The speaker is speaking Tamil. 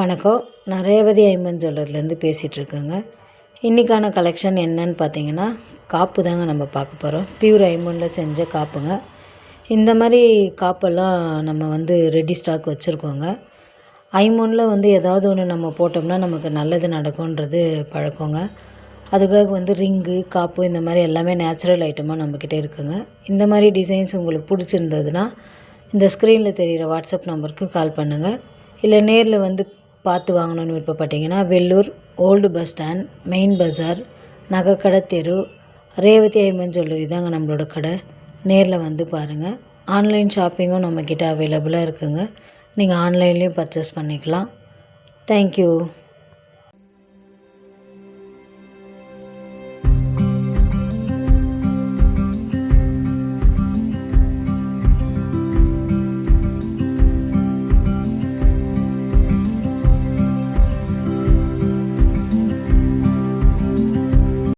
வணக்கம். நான் ரேவதி ஐம்பன் ஜுவல்லர்லேருந்து பேசிகிட்ருக்கேங்க. இன்றைக்கான கலெக்ஷன் என்னன்னு பார்த்தீங்கன்னா காப்பு தாங்க நம்ம பார்க்க போகிறோம் பியூர் ஐம்பனில் செஞ்ச காப்புங்க. இந்த மாதிரி காப்பெல்லாம் நம்ம வந்து ரெடி ஸ்டாக் வச்சுருக்கோங்க. ஐமோனில் வந்து ஏதாவது ஒன்று நம்ம போட்டோம்னா நமக்கு நல்லது நடக்கும்ன்றது பழக்கங்க. அதுக்காக வந்து ரிங்கு காப்பு இந்த மாதிரி எல்லாமே நேச்சுரல் ஐட்டமாக நம்மக்கிட்ட இருக்குங்க. இந்த மாதிரி டிசைன்ஸ் உங்களுக்கு பிடிச்சிருந்ததுன்னா இந்த ஸ்க்ரீனில் தெரிகிற வாட்ஸ்அப் நம்பருக்கு கால் பண்ணுங்கள் இல்லை நேரில் வந்து பார்த்து வாங்கணும்னு விருப்பப்பட்டீங்கன்னா Vellur old bus stand main பஜார் நகைக்கடை தெரு ரேவதி ஐமன் ஜுவல்லரி தாங்க நம்மளோட கடை. நேரில் வந்து பாருங்கள் ஆன்லைன் ஷாப்பிங்கும் நம்மக்கிட்ட அவைலபிளாக இருக்குங்க. நீங்கள் ஆன்லைன்லேயும் பர்ச்சேஸ் பண்ணிக்கலாம். தேங்க்யூ